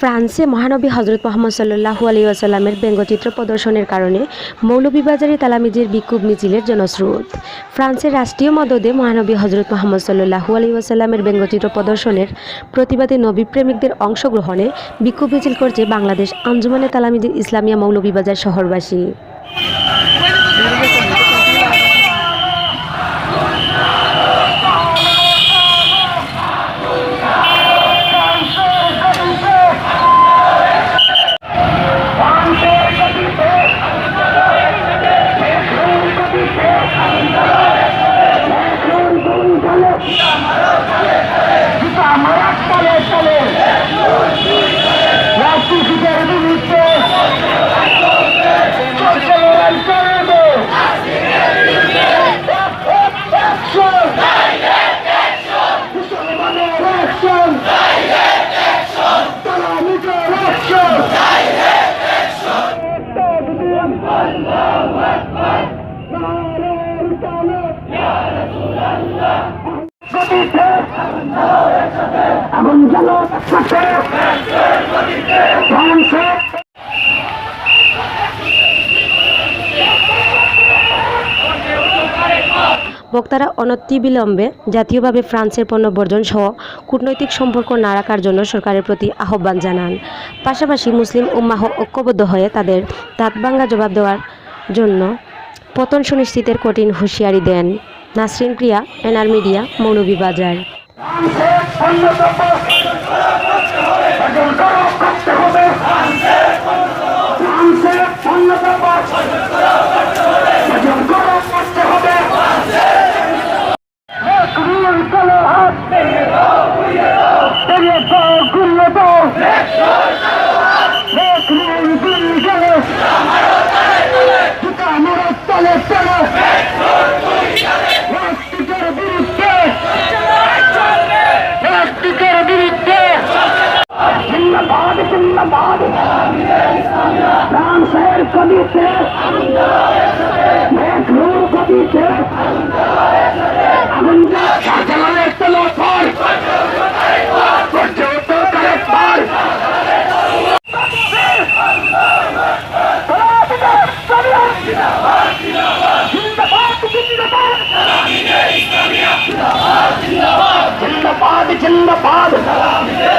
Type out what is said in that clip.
ফ্রান্সে মহানবী হজরত মোহাম্মদ সাল্লু আলী আসাল্লামের ব্যঙ্গচিত্র প্রদর্শনের কারণে মৌলভীবাজারে তালামিজের বিক্ষোভ মিছিলের জনস্রোত। ফ্রান্সের রাষ্ট্রীয় মদদে মহানবী হজরত মোহাম্মদ সাল্লু আলী আসাল্লামের ব্যঙ্গচিত্র প্রদর্শনের প্রতিবাদে নবী প্রেমিকদের অংশগ্রহণে বিক্ষোভ মিছিল করছে বাংলাদেশ আঞ্জুমানে তালামিজের ইসলামিয়া মৌলভীবাজার শহরবাসী। আমার তলে তলে রাজনীতিদের বিরুদ্ধে চলছে লড়াই চলবে মুসলমানের অ্যাকশন তালামিদের অ্যাকশন গতিতে আগুন একসাথে বক্তারা অনতিবিলম্বে জাতীয়ভাবে ফ্রান্সের পণ্য বর্জন সহ কূটনৈতিক সম্পর্ক না রাখার জন্য সরকারের প্রতি আহ্বান জানান। পাশাপাশি মুসলিম উম্মাহ ঐক্যবদ্ধ হয়ে তাদের দাঁতভাঙ্গা জবাব দেওয়ার জন্য পতন সুনিশ্চিতের কঠিন হুঁশিয়ারি দেন। Nasrin Priya N R media Moulvibazar. Islamabad Ram शहर कभी से बेडरूम कभी से जिंदाबाद। जिंदाबाद जिंदाबाद।